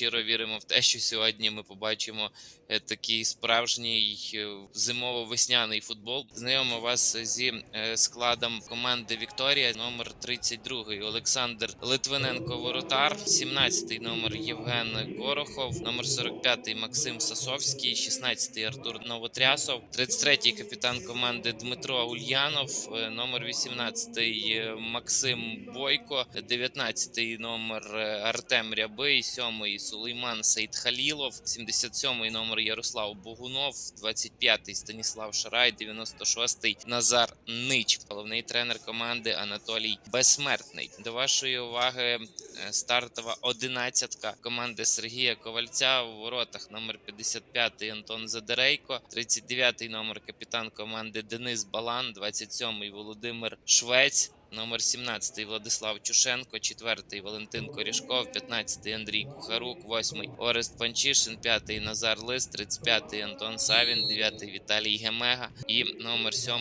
щиро віримо в те, що сьогодні ми побачимо е, такий справжній е, зимово-весняний футбол. Знайомимо вас зі е, складом команди Вікторія. Номер 32 Олександр Литвиненко Воротар, 17 номер Євген Корохов, номер 45 Максим Сасовський, 16 Артур Новотрясов, 33-й капітан команди Дмитро Ульянов, номер 18 е, Максим Бойко, 19 номер Артем Рябий, 7 Сулейман Сейдхалілов, 77 номер Ярослав Богунов, 25 Станіслав Шарай, 96 Назар Нич, головний тренер команди Анатолій Безсмертний. До вашої уваги е, стартова одинадцятка команди Сергія Ковальця у воротах номер 55 Антон Задерейко, 39 номер капітан команди Денис Балан, 27 Володимир Швець. Номер 17 Владислав Чушенко, 4 Валентин Корішков, 15 Андрій Кухарук, 8 Орест Панчишин, 5 Назар Лис, 35 Антон Савін, 9 Віталій Гемега і номер 7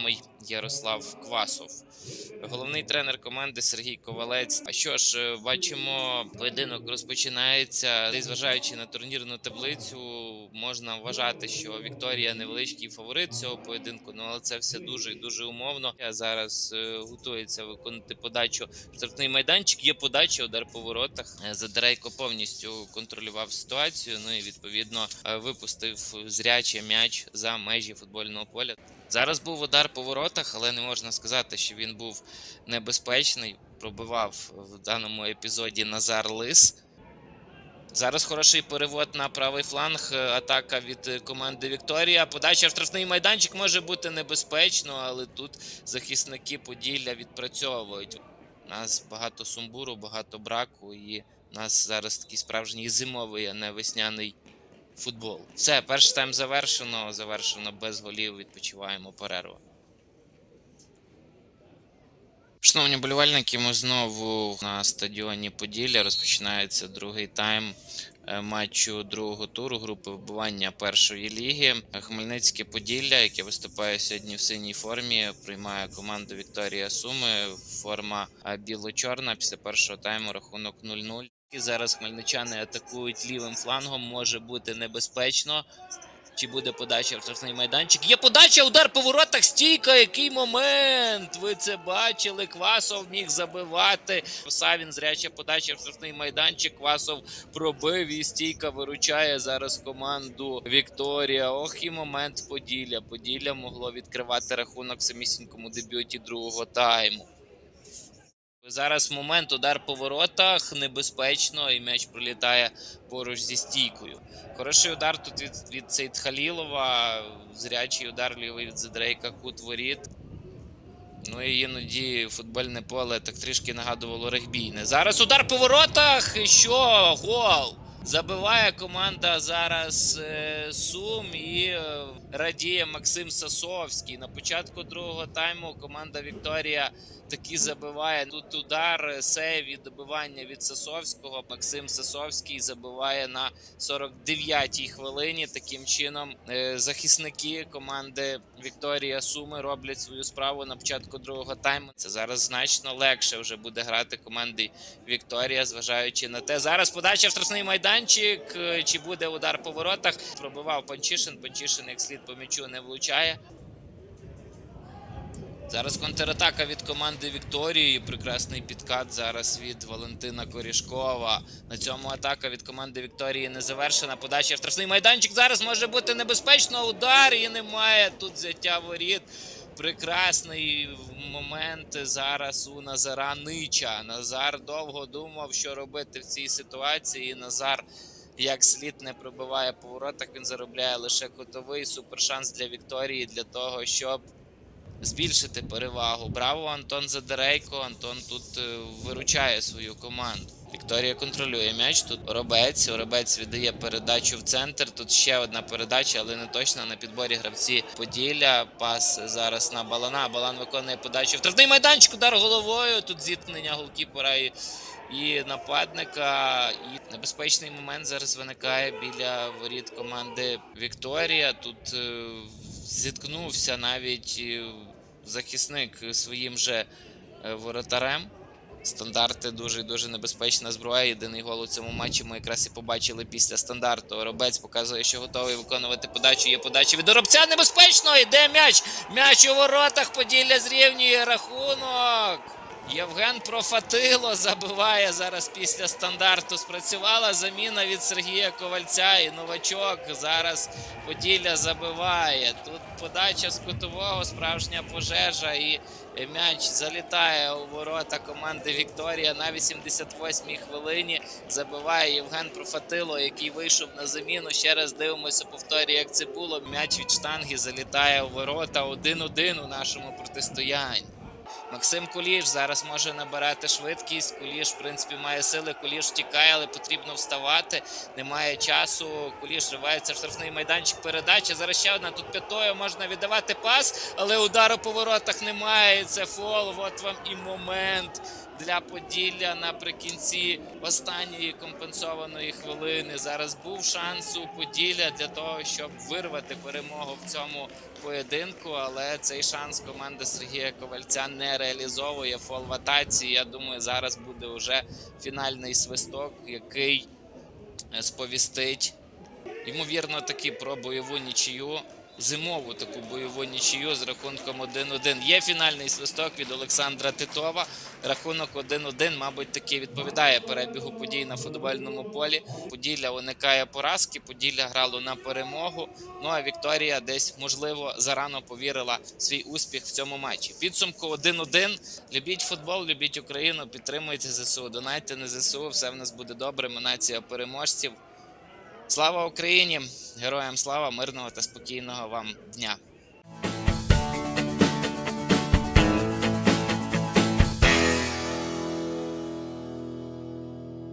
Ярослав Квасов. Головний тренер команди Сергій Ковалець. А що ж, е, бачимо, поєдинок розпочинається. Зважаючи на турнірну таблицю, можна вважати, що Вікторія невеличкий фаворит цього поєдинку. Ну але це все дуже і дуже умовно. Я зараз е, готується виконати подачу штрафний майданчик. Є подача, удар по воротах. Е, Задерейко повністю контролював ситуацію. Ну і відповідно е, випустив зряче м'яч за межі футбольного поля. Зараз був удар по воротах, але не можна сказати, що він був небезпечний. Пробивав в даному епізоді Назар Лис. Зараз хороший перевод на правий фланг. е, Атака від е, команди Вікторія. Подача в штрафний майданчик може бути небезпечно, але тут захисники Поділля відпрацьовують. У нас багато сумбуру, багато браку, і у нас зараз такий справжній зимовий, а не весняний футбол. Все, перший тайм завершено. Завершено без голів. Відпочиваємо перерву. Шановні болівальники, ми знову на стадіоні Поділля. Розпочинається другий тайм е, матчу другого туру групи вибування першої ліги. Хмельницьке Поділля, яке виступає сьогодні в синій формі, приймає команду Вікторія Суми. Форма е, біло-чорна. Після першого тайму рахунок 0-0. І зараз хмельничани атакують лівим флангом. Може бути небезпечно. Чи буде подача в штрафний майданчик? Є подача, удар по воротах, стійка. Який момент? Ви це бачили? Квасов міг забивати. Савін зряча подача в штрафний майданчик. Квасов пробив і стійка виручає зараз команду Вікторія. Ох, і момент Поділля. Поділля могло відкривати рахунок самісінькому дебюті другого тайму. Зараз момент удар по воротах небезпечно, і м'яч пролітає поруч зі стійкою. Хороший удар тут від, від Сейдхалілова, зрячий удар лівий від Задрейка, кут воріт. Ну і іноді футбольне поле так трішки нагадувало регбійне. Зараз удар по воротах. І що? Гол! Забиває команда зараз е, Сум і е, радіє Максим Сасовський. На початку другого тайму команда Вікторія таки забиває. Тут удар, е, сейв добивання від Сасовського. Максим Сасовський забиває на 49-й хвилині. Таким чином е, захисники команди Вікторія Суми роблять свою справу на початку другого тайму. Це зараз значно легше вже буде грати команді Вікторія, зважаючи на те. Зараз подача в штрафний майданчик. Е, Чи буде удар по воротах? Пробивав Панчишин. Панчишин як слід по м'ячу не влучає. Зараз контратака від команди Вікторії. Прекрасний підкат зараз від Валентина Корішкова. На цьому атака від команди Вікторії не завершена. Подача в штрафний майданчик. Зараз може бути небезпечно. Удар і немає тут взяття воріт. Прекрасний момент зараз у Назара Нича. Назар довго думав, що робити в цій ситуації. Назар як слід не пробиває по воротах. Він заробляє лише кутовий супершанс для Вікторії для того, щоб збільшити перевагу. Браво, Антон Задерейко. Антон тут е, виручає свою команду. Вікторія контролює м'яч. Тут Оробець. Оробець віддає передачу в центр. Тут ще одна передача, але не точно на підборі гравці Поділля. Пас зараз на Балана. Балан виконує подачу. в Втратний майданчик, удар головою. Тут зіткнення голкіпера і, і нападника. І небезпечний момент зараз виникає біля воріт команди Вікторія. Тут е, зіткнувся навіть е, захисник своїм же е, воротарем. Стандарти дуже дуже небезпечна зброя. Єдиний гол у цьому матчі ми якраз і побачили після стандарту. Робець показує, що готовий виконувати подачу. Є подача від Оробця небезпечно. Йде м'яч. М'яч у воротах. Поділля зрівнює рахунок. Євген Профатило забиває зараз після стандарту. Спрацювала заміна від Сергія Ковальця і новачок. Зараз Поділля забиває. Тут подача з кутового, справжня пожежа, і м'яч залітає у ворота команди Вікторія на 88-й хвилині. Забиває Євген Профатило, який вийшов на заміну. Ще раз дивимося, повторює, як це було. М'яч від штанги залітає у ворота 1-1 у нашому протистоянні. Максим Куліш зараз може набирати швидкість. Куліш, в принципі, має сили. Куліш втікає, але потрібно вставати. Немає часу. Куліш ривається в штрафний майданчик. Передача. Зараз ще одна. Тут п'ятою можна віддавати пас, але удару по воротах немає. І Це фол. От вам і момент для Поділля наприкінці останньої компенсованої хвилини. Зараз був шанс у Поділля для того, щоб вирвати перемогу в цьому поєдинку, але цей шанс команда Сергія Ковальця не реалізовує фол в атаці. Я думаю, зараз буде вже фінальний свисток, який е, сповістить ймовірно таки про бойову нічию. Зимову таку бойову нічию з рахунком 1-1. Є фінальний свисток від Олександра Титова. Рахунок 1-1, мабуть, таки відповідає перебігу подій на футбольному полі. Поділля уникає поразки, Поділля грало на перемогу. Ну а Вікторія десь, можливо, зарано повірила в свій успіх в цьому матчі. Підсумку 1-1. Любіть футбол, любіть Україну, підтримуйте ЗСУ, донайте на ЗСУ. Все в нас буде добре. Ми нація переможців. Слава Україні! Героям слава, мирного та спокійного вам дня!